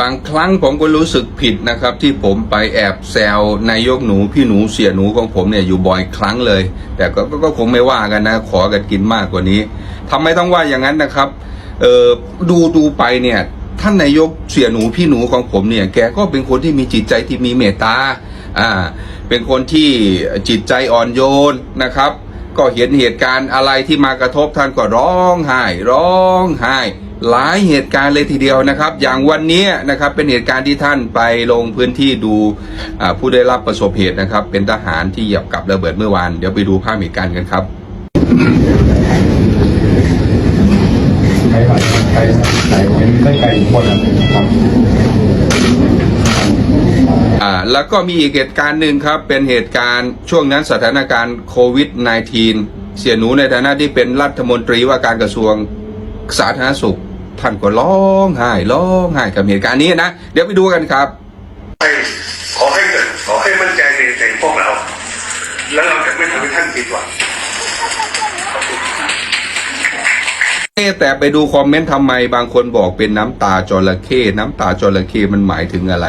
บางครั้งผมก็รู้สึกผิดนะครับ ที่ผมไปแอบแซวนายกหนูพี่หนูเสียหนูของผมเนี่ยอยู่บ่อยครั้งเลย แต่ก็ก็คงไม่ว่ากันนะ ขอกันกินมากกว่านี้ทำไมต้องว่าอย่างนั้นนะครับเออดูดูไปเนี่ยท่านนายกเสียหนูพี่หนูของผมเนี่ยแกก็เป็นคนที่มีจิตใจที่มีเมตตาอ่าเป็นคนที่จิตใจอ่อนโยนนะครับ ก็เห็นเหตุการณ์อะไรที่มากระทบท่านก็ร้องไห้ร้องไห้ หลายเหตุการณ์เลยทีเดียวนะครับ อย่างวันนี้นะครับเป็นเหตุการณ์ที่ท่านไปลงพื้นที่ดูผู้ได้รับประสบเหตุนะครับ เป็นทหารที่เหยียบกับระเบิดเมื่อวานเดี๋ยวไปดูภาพเหตุการณ์กันครับไก่ไก่ไก่เป็นไส้ไก่หมดครับอ่าแล้วก็มีอีกเหตุการณ์หนึ่งครับ เป็นเหตุการณ์ช่วงนั้นสถานการณ์โควิด -19 เสียหนูในฐานะที่เป็นรัฐมนตรีว่าการกระทรวงสาธารณสุข ท่านก็ร้องไห้ร้องไห้กับเหตุการณ์นี้นะ เดี๋ยวไปดูกันครับให้ขอให้เกิดขอให้มั่นใจในในพวกเรา แล้วเราจะไม่ทำให้ท่านผิดหวังเอ๊ะแต่ไปดูคอมเมนต์ทำไมบางคนบอกเป็นน้ำตาจระเข้น้ำตาจระเข้มันหมายถึงอะไร